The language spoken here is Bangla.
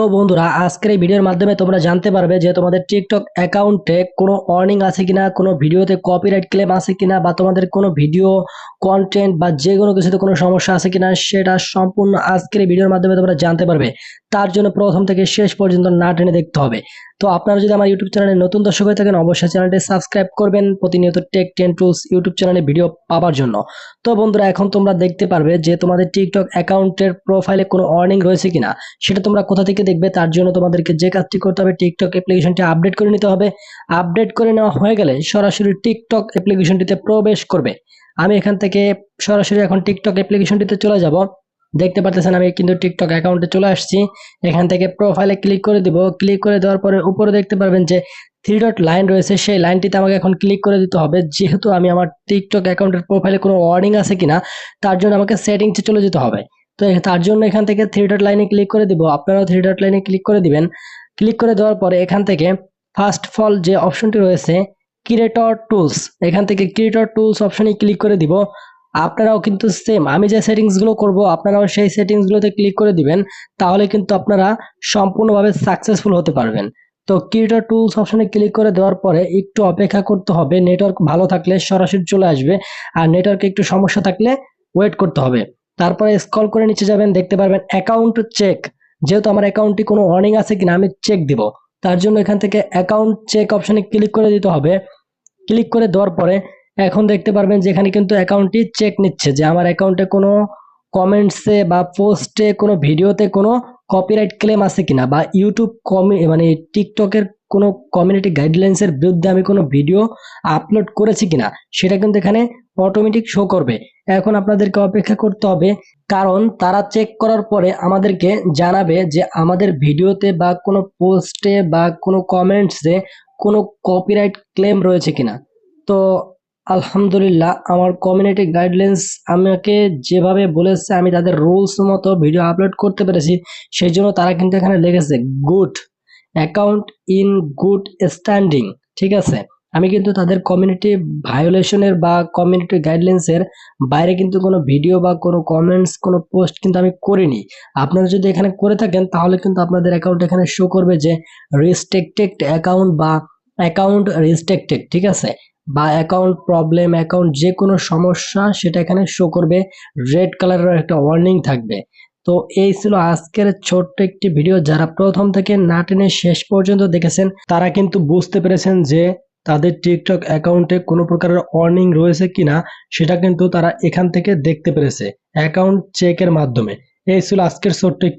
তো বন্ধুরা, আজকের এই ভিডিওর মাধ্যমে তোমরা জানতে পারবে যে তোমাদের টিকটক অ্যাকাউন্টে কোনো অর্নিং আছে কিনা, কোনো ভিডিওতে কপিরাইট ক্লেম আছে কিনা, বা তোমাদের কোনো ভিডিও কন্টেন্ট বা যে কোনো কিছুতে কোনো সমস্যা আছে কিনা, সেটা সম্পূর্ণ আজকের এই ভিডিওর মাধ্যমে তোমরা জানতে পারবে। তার জন্য প্রথম থেকে শেষ পর্যন্ত না টেনে দেখতে হবে। তো আপনারা যদি আমার ইউটিউব চ্যানেলে নতুন দর্শক হয়ে থাকেন, অবশ্যই চ্যানেলটি সাবস্ক্রাইব করবেন প্রতিনিয়ত টেক টেন টুলস ইউটিউব চ্যানেলে ভিডিও পাওয়ার জন্য। তো বন্ধুরা, এখন তোমরা দেখতে পারবে যে তোমাদের টিকটক অ্যাকাউন্টের প্রোফাইলে কোনো অর্নিং রয়েছে কিনা, সেটা তোমরা কোথা থেকে দেখবে, তার জন্য তোমাদেরকে যে কাজটি করতে হবে টিকটক অ্যাপ্লিকেশনটি আপডেট করে নিতে হবে। আপডেট করে নেওয়া হয়ে গেলে সরাসরি টিকটক অ্যাপ্লিকেশনটিতে প্রবেশ করবে। আমি এখান থেকে সরাসরি এখন টিকটক অ্যাপ্লিকেশনটিতে চলে যাব। দেখতে পারতেছেন, আমি কিন্তু টিকটক অ্যাকাউন্টে চলে আসছি। এখান থেকে প্রোফাইলে ক্লিক করে দিব। ক্লিক করে দেওয়ার পরে উপরে দেখতে পারবেন যে থ্রি ডট লাইন রয়েছে। সেই লাইনটিতে আমাকে এখন ক্লিক করে দিতে হবে। যেহেতু আমি আমার টিকটক অ্যাকাউন্টের প্রোফাইলে কোনো ওয়ার্নিং আছে কিনা, তার জন্য আমাকে সেটিংসে চলে যেতে হবে। তো তার জন্য এখান থেকে থ্রি ডট লাইনে ক্লিক করে দিব। আপনারাও থ্রি ডট লাইনে ক্লিক করে দিবেন। ক্লিক করে দেওয়ার পরে এখান থেকে ফার্স্ট ফল যে অপশনটি রয়েছে ক্রিয়েটর টুলস এখান থেকে ক্রিয়েটর টুলস অপশনে ক্লিক করে দিব। আপনারাও কিন্তু সেম আমি যে সেটিংসগুলো করব, আপনারাও সেই সেটিংসগুলোতে ক্লিক করে দিবেন, তাহলে কিন্তু আপনারা সম্পূর্ণভাবে সাকসেসফুল হতে পারবেন। তো ক্রিয়েটর টুলস অপশনে ক্লিক করে দেওয়ার পরে একটু অপেক্ষা করতে হবে নেটওয়ার্ক ভালো থাকলে সরাসরি চলে আসবে, আর নেটওয়ার্কে একটু সমস্যা থাকলে ওয়েট করতে হবে। তারপরে স্ক্রল করে নিচে যাবেন, দেখতে পারবেন অ্যাকাউন্ট চেক যেহেতু আমার অ্যাকাউন্টটি কোনো ওয়ার্নিং আছে কিনা, আমি চেক দিব। তার জন্য এখান থেকে অ্যাকাউন্ট চেক অপশনে ক্লিক করে দিতে হবে। ক্লিক করে দেওয়ার পরে এখন দেখতে পারবেন যে এখানে কিন্তু অ্যাকাউন্টটি চেক নিচ্ছে যে আমার অ্যাকাউন্টে কোনো কমেন্টসে বা পোস্টে কোনো ভিডিওতে কোনো কপিরাইট ক্লেম আছে কিনা বা ইউটিউব কমি মানে টিকটকের কোনো কমিউনিটি গাইডলাইন্সের বিরুদ্ধে আমি কোনো ভিডিও আপলোড করেছি কিনা, সেটা কিন্তু এখানে অটোমেটিক শো করবে। এখন আপনাদেরকে অপেক্ষা করতে হবে, কারণ তারা চেক করার পরে আমাদেরকে জানাবে যে আমাদের ভিডিওতে বা কোনো পোস্টে বা কোনো কমেন্টসে কোনো কপিরাইট ক্লেম রয়েছে কিনা। তো আলহামদুলিল্লাহ, আমার কমিউনিটি গাইডলাইন্স আমাকে যেভাবে বলেছে, আমি তাদের রুলস মতো ভিডিও আপলোড করতে পেরেছি, সেই জন্য তারা কিন্তু এখানে লেগেছে good account in good standing, ঠিক আছে? আমি কিন্তু তাদের কমিউনিটি ভায়োলেশনের বা কমিউনিটি গাইডলাইন্সের বাইরে কিন্তু কোনো ভিডিও বা কোনো কমেন্টস কোনো পোস্ট কিন্তু আমি করিনি। আপনারা যদি এখানে করে থাকেন, তাহলে কিন্তু আপনাদের অ্যাকাউন্ট এখানে শো করবে যে রেস্ট্রিক্টেড অ্যাকাউন্ট বা অ্যাকাউন্ট রেস্ট্রিক্টেড ঠিক আছে? বা অ্যাকাউন্ট প্রবলেম অ্যাকাউন্ট যে কোনো সমস্যা, সেটা এখানে শো করবে। রেড কালারের একটা ওয়ার্নিং থাকবে। তো এই ছিল আজকের ছোট্ট একটি ভিডিও। যারা প্রথম থেকে না টেনে শেষ পর্যন্ত দেখেছেন, তারা কিন্তু বুঝতে পেরেছেন যে তাদের টিকটক অ্যাকাউন্টে কোনো প্রকারের অর্নিং রয়েছে কিনা, সেটা কিন্তু তারা এখান থেকে দেখতে পেরেছে, অ্যাকাউন্ট চেকের মাধ্যমে। এই ছিল আজকের ছোট্ট